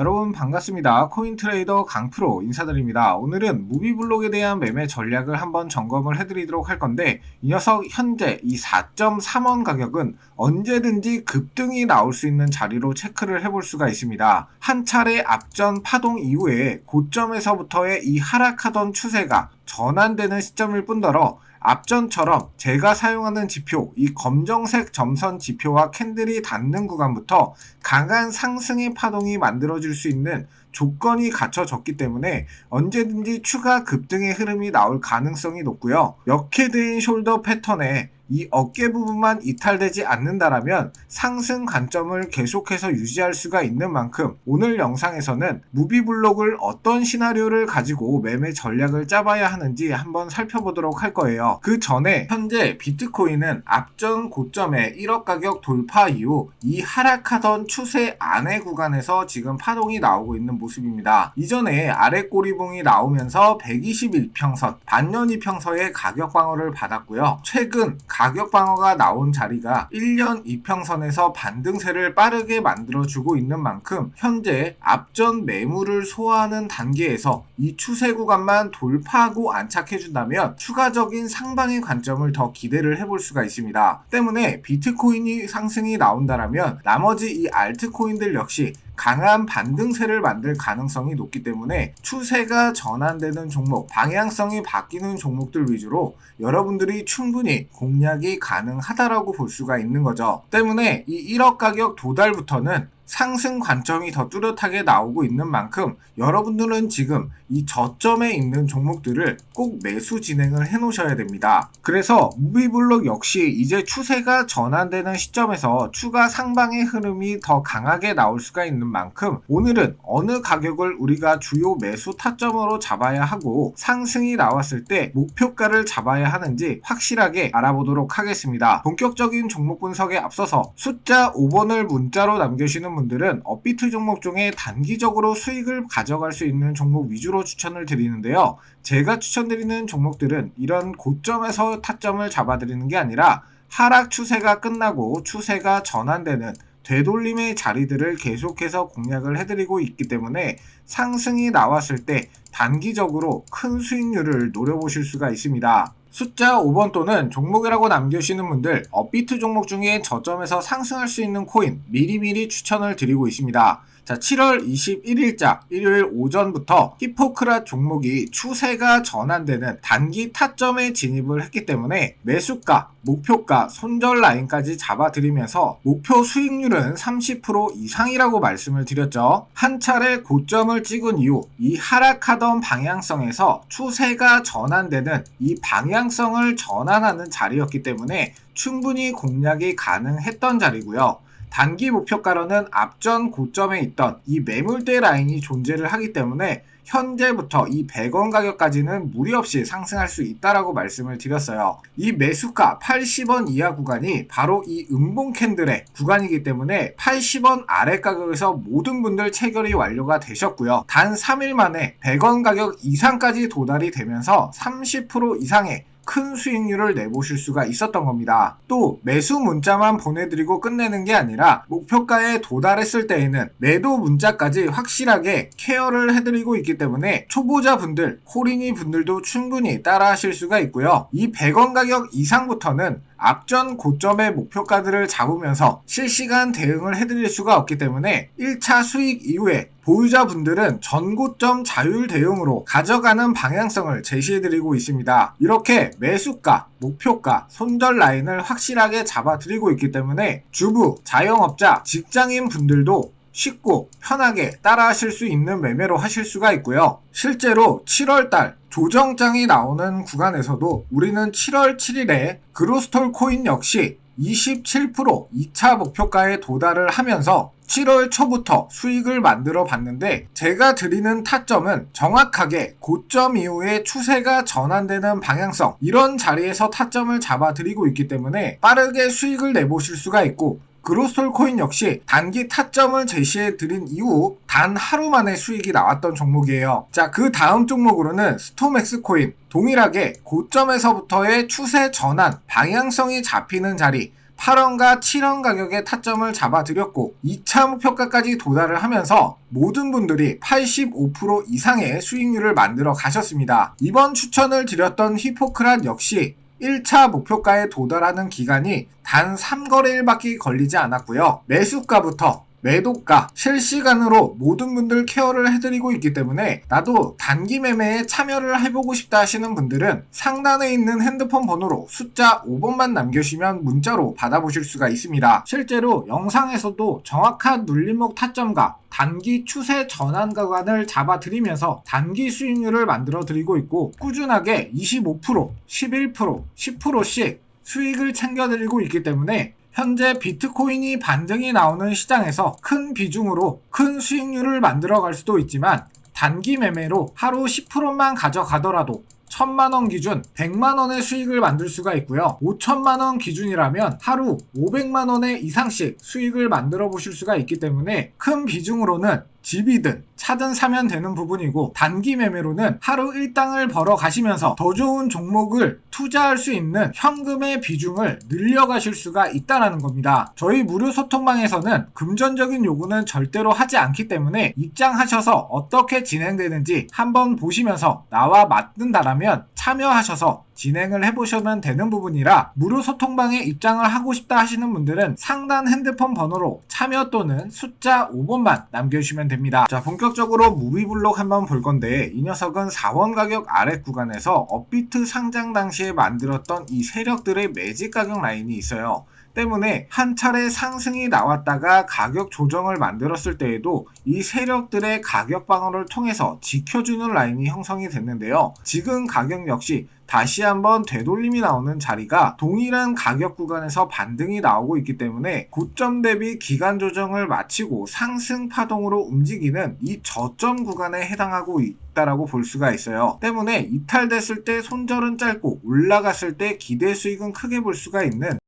여러분 반갑습니다. 코인 트레이더 강프로 인사드립니다. 오늘은 무비블록에 대한 매매 전략을 한번 점검을 해드리도록 할 건데 이 녀석 현재 이 4.3원 가격은 언제든지 급등이 나올 수 있는 자리로 체크를 해볼 수가 있습니다. 한 차례 앞전 파동 이후에 고점에서부터의 이 하락하던 추세가 전환되는 시점일 뿐더러 앞전처럼 제가 사용하는 지표, 이 검정색 점선 지표와 캔들이 닿는 구간부터 강한 상승의 파동이 만들어질 수 있는 조건이 갖춰졌기 때문에 언제든지 추가 급등의 흐름이 나올 가능성이 높고요. 역헤드인 숄더 패턴에 이 어깨 부분만 이탈되지 않는다라면 상승 관점을 계속해서 유지할 수가 있는 만큼 오늘 영상에서는 무비블록을 어떤 시나리오를 가지고 매매 전략을 짜봐야 하는지 한번 살펴보도록 할 거예요. 그 전에 현재 비트코인은 앞전 고점에 1억 가격 돌파 이후 이 하락하던 추세 안의 구간에서 지금 파동이 나오고 있는 모습입니다. 이전에 아래 꼬리봉이 나오면서 121평선, 반년 이평선의 가격 방어를 받았고요. 최근 가격 방어가 나온 자리가 1년 이평선에서 반등세를 빠르게 만들어주고 있는 만큼 현재 앞전 매물을 소화하는 단계에서 이 추세 구간만 돌파하고 안착해준다면 추가적인 상방의 관점을 더 기대를 해볼 수가 있습니다. 때문에 비트코인이 상승이 나온다라면 나머지 이 알트코인들 역시 강한 반등세를 만들 가능성이 높기 때문에 추세가 전환되는 종목, 방향성이 바뀌는 종목들 위주로 여러분들이 충분히 공략이 가능하다라고 볼 수가 있는 거죠. 때문에 이 1억 가격 도달부터는 상승 관점이 더 뚜렷하게 나오고 있는 만큼 여러분들은 지금 이 저점에 있는 종목들을 꼭 매수 진행을 해 놓으셔야 됩니다. 그래서 무비블록 역시 이제 추세가 전환되는 시점에서 추가 상방의 흐름이 더 강하게 나올 수가 있는 만큼 오늘은 어느 가격을 우리가 주요 매수 타점으로 잡아야 하고 상승이 나왔을 때 목표가를 잡아야 하는지 확실하게 알아보도록 하겠습니다. 본격적인 종목 분석에 앞서서 숫자 5번을 문자로 남겨주시는 분들은 업비트 종목 중에 단기적으로 수익을 가져갈 수 있는 종목 위주로 추천을 드리는데요. 제가 추천드리는 종목들은 이런 고점에서 타점을 잡아드리는 게 아니라 하락 추세가 끝나고 추세가 전환되는 되돌림의 자리들을 계속해서 공략을 해드리고 있기 때문에 상승이 나왔을 때 단기적으로 큰 수익률을 노려보실 수가 있습니다. 숫자 5번 또는 종목이라고 남겨주시는 분들 업비트 종목 중에 저점에서 상승할 수 있는 코인 미리미리 추천을 드리고 있습니다. 자, 7월 21일자 일요일 오전부터 히포크라 종목이 추세가 전환되는 단기 타점에 진입을 했기 때문에 매수가, 목표가, 손절 라인까지 잡아드리면서 목표 수익률은 30% 이상이라고 말씀을 드렸죠. 한 차례 고점을 찍은 이후 이 하락하던 방향성에서 추세가 전환되는 이 방향 성을 전환하는 자리였기 때문에 충분히 공략이 가능했던 자리고요. 단기 목표가로는 앞전 고점에 있던 이 매물대 라인이 존재를 하기 때문에 현재부터 이 100원 가격까지는 무리 없이 상승할 수 있다라고 말씀을 드렸어요. 이 매수가 80원 이하 구간이 바로 이 음봉 캔들의 구간이기 때문에 80원 아래 가격에서 모든 분들 체결이 완료가 되셨고요. 단 3일 만에 100원 가격 이상까지 도달이 되면서 30% 이상의 큰 수익률을 내보실 수가 있었던 겁니다. 또 매수 문자만 보내드리고 끝내는 게 아니라 목표가에 도달했을 때에는 매도 문자까지 확실하게 케어를 해드리고 있기 때문에 초보자 분들, 코리니 분들도 충분히 따라 하실 수가 있고요. 이 100원 가격 이상부터는 앞전 고점의 목표가들을 잡으면서 실시간 대응을 해드릴 수가 없기 때문에 1차 수익 이후에 보유자분들은 전고점 자율 대응으로 가져가는 방향성을 제시해드리고 있습니다. 이렇게 매수가, 목표가, 손절 라인을 확실하게 잡아드리고 있기 때문에 주부, 자영업자, 직장인 분들도 쉽고 편하게 따라 하실 수 있는 매매로 하실 수가 있고요. 실제로 7월달 조정장이 나오는 구간에서도 우리는 7월 7일에 그로스톨 코인 역시 27% 2차 목표가에 도달을 하면서 7월 초부터 수익을 만들어 봤는데 제가 드리는 타점은 정확하게 고점 이후에 추세가 전환되는 방향성 이런 자리에서 타점을 잡아 드리고 있기 때문에 빠르게 수익을 내보실 수가 있고 그로스톨 코인 역시 단기 타점을 제시해 드린 이후 단 하루 만에 수익이 나왔던 종목이에요. 자, 그 다음 종목으로는 스토맥스 코인. 동일하게 고점에서부터의 추세 전환, 방향성이 잡히는 자리, 8원과 7원 가격의 타점을 잡아드렸고 2차 목표가까지 도달을 하면서 모든 분들이 85% 이상의 수익률을 만들어 가셨습니다. 이번 추천을 드렸던 히포크랏 역시 1차 목표가에 도달하는 기간이 단 3거래일밖에 걸리지 않았고요. 매수가부터 매도가 실시간으로 모든 분들 케어를 해드리고 있기 때문에 나도 단기 매매에 참여를 해보고 싶다 하시는 분들은 상단에 있는 핸드폰 번호로 숫자 5번만 남겨주시면 문자로 받아보실 수가 있습니다. 실제로 영상에서도 정확한 눌림목 타점과 단기 추세 전환 구간을 잡아드리면서 단기 수익률을 만들어 드리고 있고 꾸준하게 25%, 11%, 10%씩 수익을 챙겨드리고 있기 때문에 현재 비트코인이 반등이 나오는 시장에서 큰 비중으로 큰 수익률을 만들어 갈 수도 있지만 단기 매매로 하루 10%만 가져가더라도 1000만원 기준 100만원의 수익을 만들 수가 있고요. 5천만원 기준이라면 하루 500만원의 이상씩 수익을 만들어 보실 수가 있기 때문에 큰 비중으로는 집이든 차든 사면 되는 부분이고 단기 매매로는 하루 일당을 벌어 가시면서 더 좋은 종목을 투자할 수 있는 현금의 비중을 늘려가실 수가 있다라는 겁니다. 저희 무료 소통방에서는 금전적인 요구는 절대로 하지 않기 때문에 입장하셔서 어떻게 진행되는지 한번 보시면서 나와 맞는다라면 참여하셔서 진행을 해보시면 되는 부분이라 무료 소통방에 입장을 하고 싶다 하시는 분들은 상단 핸드폰 번호로 참여 또는 숫자 5번만 남겨주시면 됩니다. 자, 본격적으로 무비블록 한번 볼 건데 이 녀석은 4원 가격 아래 구간에서 업비트 상장 당시에 만들었던 이 세력들의 매직 가격 라인이 있어요. 때문에 한 차례 상승이 나왔다가 가격 조정을 만들었을 때에도 이 세력들의 가격 방어를 통해서 지켜주는 라인이 형성이 됐는데요. 지금 가격 역시 다시 한번 되돌림이 나오는 자리가 동일한 가격 구간에서 반등이 나오고 있기 때문에 고점 대비 기간 조정을 마치고 상승 파동으로 움직이는 이 저점 구간에 해당하고 있다라고 볼 수가 있어요. 때문에 이탈됐을 때 손절은 짧고 올라갔을 때 기대 수익은 크게 볼 수가 있는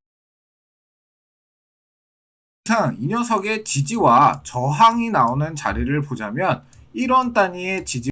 이상 이 녀석의 지지와 저항이 나오는 자리를 보자면 1원 단위의 지지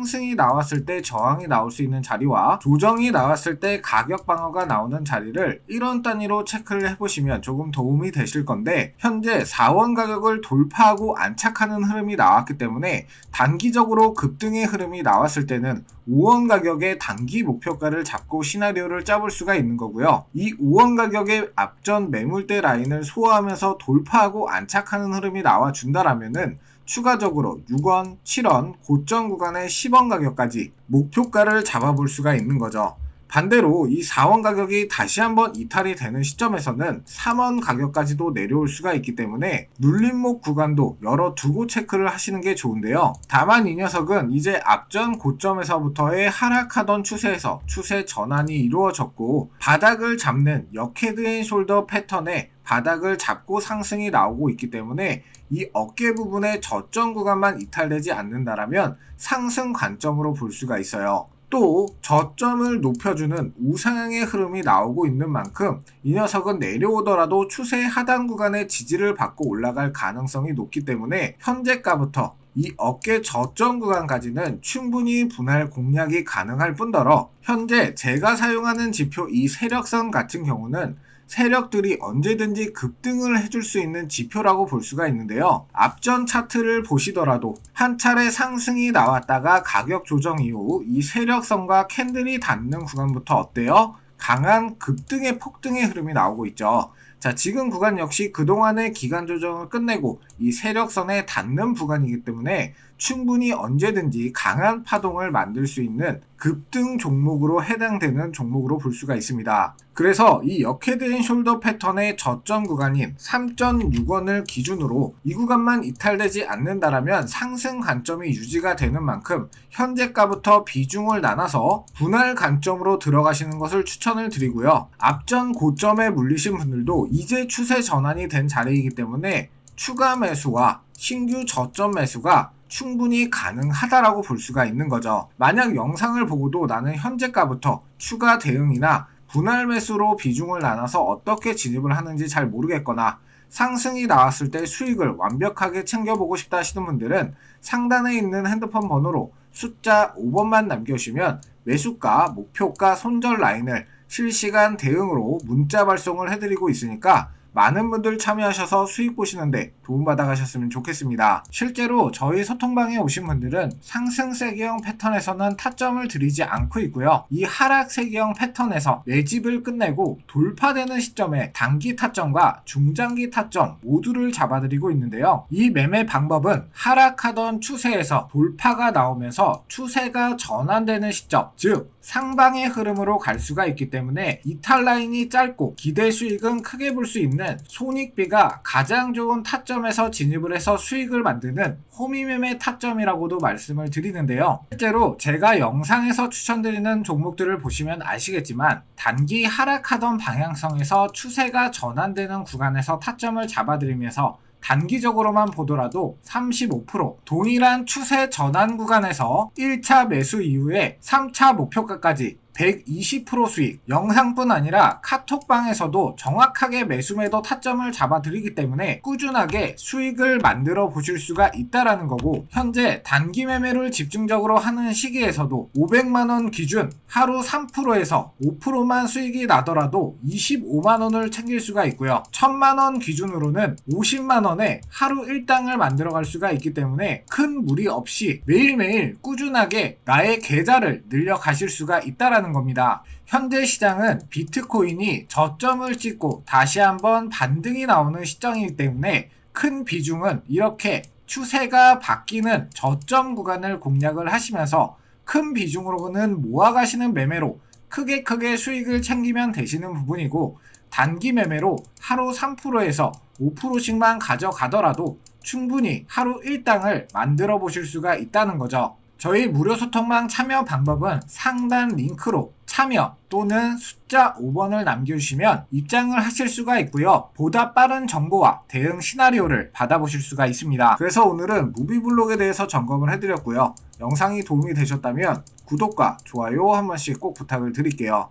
상승이 나왔을 때 저항이 나올 수 있는 자리와 조정이 나왔을 때 가격 방어가 나오는 자리를 1원 단위로 체크를 해보시면 조금 도움이 되실 건데 현재 4원 가격을 돌파하고 안착하는 흐름이 나왔기 때문에 단기적으로 급등의 흐름이 나왔을 때는 5원 가격의 단기 목표가를 잡고 시나리오를 짜볼 수가 있는 거고요. 이 5원 가격의 앞전 매물대 라인을 소화하면서 돌파하고 안착하는 흐름이 나와준다라면은 추가적으로 6원, 7원, 고점 구간의 10원 가격까지 목표가를 잡아볼 수가 있는 거죠. 반대로 이 4원 가격이 다시 한번 이탈이 되는 시점에서는 3원 가격까지도 내려올 수가 있기 때문에 눌림목 구간도 열어 두고 체크를 하시는 게 좋은데요. 다만 이 녀석은 이제 앞전 고점에서부터의 하락하던 추세에서 추세 전환이 이루어졌고 바닥을 잡는 역헤드앤 숄더 패턴에 바닥을 잡고 상승이 나오고 있기 때문에 이 어깨 부분의 저점 구간만 이탈되지 않는다라면 상승 관점으로 볼 수가 있어요. 또 저점을 높여주는 우상향의 흐름이 나오고 있는 만큼 이 녀석은 내려오더라도 추세 하단 구간의 지지를 받고 올라갈 가능성이 높기 때문에 현재가부터 이 어깨 저점 구간까지는 충분히 분할 공략이 가능할 뿐더러 현재 제가 사용하는 지표 이 세력선 같은 경우는 세력들이 언제든지 급등을 해줄 수 있는 지표라고 볼 수가 있는데요. 앞전 차트를 보시더라도 한 차례 상승이 나왔다가 가격 조정 이후 이 세력선과 캔들이 닿는 구간부터 어때요? 강한 급등의 폭등의 흐름이 나오고 있죠. 자, 지금 구간 역시 그동안의 기간 조정을 끝내고 이 세력선에 닿는 구간이기 때문에 충분히 언제든지 강한 파동을 만들 수 있는 급등 종목으로 해당되는 종목으로 볼 수가 있습니다. 그래서 이 역헤드앤숄더 패턴의 저점 구간인 3.6원을 기준으로 이 구간만 이탈되지 않는다라면 상승 관점이 유지가 되는 만큼 현재가부터 비중을 나눠서 분할 관점으로 들어가시는 것을 추천을 드리고요. 앞전 고점에 물리신 분들도 이제 추세 전환이 된 자리이기 때문에 추가 매수와 신규 저점 매수가 충분히 가능하다라고 볼 수가 있는 거죠. 만약 영상을 보고도 나는 현재가부터 추가 대응이나 분할 매수로 비중을 나눠서 어떻게 진입을 하는지 잘 모르겠거나 상승이 나왔을 때 수익을 완벽하게 챙겨보고 싶다 하시는 분들은 상단에 있는 핸드폰 번호로 숫자 5번만 남겨주시면 매수가, 목표가, 손절 라인을 실시간 대응으로 문자 발송을 해드리고 있으니까 많은 분들 참여하셔서 수익 보시는데 도움받아 가셨으면 좋겠습니다. 실제로 저희 소통방에 오신 분들은 상승 세기형 패턴에서는 타점을 들이지 않고 있고요. 이 하락 세기형 패턴에서 매집을 끝내고 돌파되는 시점에 단기 타점과 중장기 타점 모두를 잡아드리고 있는데요. 이 매매 방법은 하락하던 추세에서 돌파가 나오면서 추세가 전환되는 시점, 즉 상방의 흐름으로 갈 수가 있기 때문에 이탈 라인이 짧고 기대 수익은 크게 볼 수 있는 손익비가 가장 좋은 타점에서 진입을 해서 수익을 만드는 호미매매 타점이라고도 말씀을 드리는데요. 실제로 제가 영상에서 추천드리는 종목들을 보시면 아시겠지만 단기 하락하던 방향성에서 추세가 전환되는 구간에서 타점을 잡아드리면서 단기적으로만 보더라도 35% 동일한 추세 전환 구간에서 1차 매수 이후에 3차 목표가까지 120% 수익 영상뿐 아니라 카톡방에서도 정확하게 매수 매도 타점을 잡아드리기 때문에 꾸준하게 수익을 만들어 보실 수가 있다라는 거고 현재 단기 매매를 집중적으로 하는 시기에서도 500만원 기준 하루 3%에서 5%만 수익이 나더라도 25만원을 챙길 수가 있고요. 1000만원 기준으로는 50만원에 하루 1당을 만들어 갈 수가 있기 때문에 큰 무리 없이 매일매일 꾸준하게 나의 계좌를 늘려 가실 수가 있다라는 겁니다. 현재 시장은 비트코인이 저점을 찍고 다시 한번 반등이 나오는 시점이기 때문에 큰 비중은 이렇게 추세가 바뀌는 저점 구간을 공략을 하시면서 큰 비중으로는 모아가시는 매매로 크게 크게 수익을 챙기면 되시는 부분이고 단기 매매로 하루 3%에서 5%씩만 가져가더라도 충분히 하루 1당을 만들어 보실 수가 있다는 거죠. 저희 무료 소통방 참여 방법은 상단 링크로 참여 또는 숫자 5번을 남겨주시면 입장을 하실 수가 있고요. 보다 빠른 정보와 대응 시나리오를 받아보실 수가 있습니다. 그래서 오늘은 무비블록에 대해서 점검을 해드렸고요. 영상이 도움이 되셨다면 구독과 좋아요 한 번씩 꼭 부탁을 드릴게요.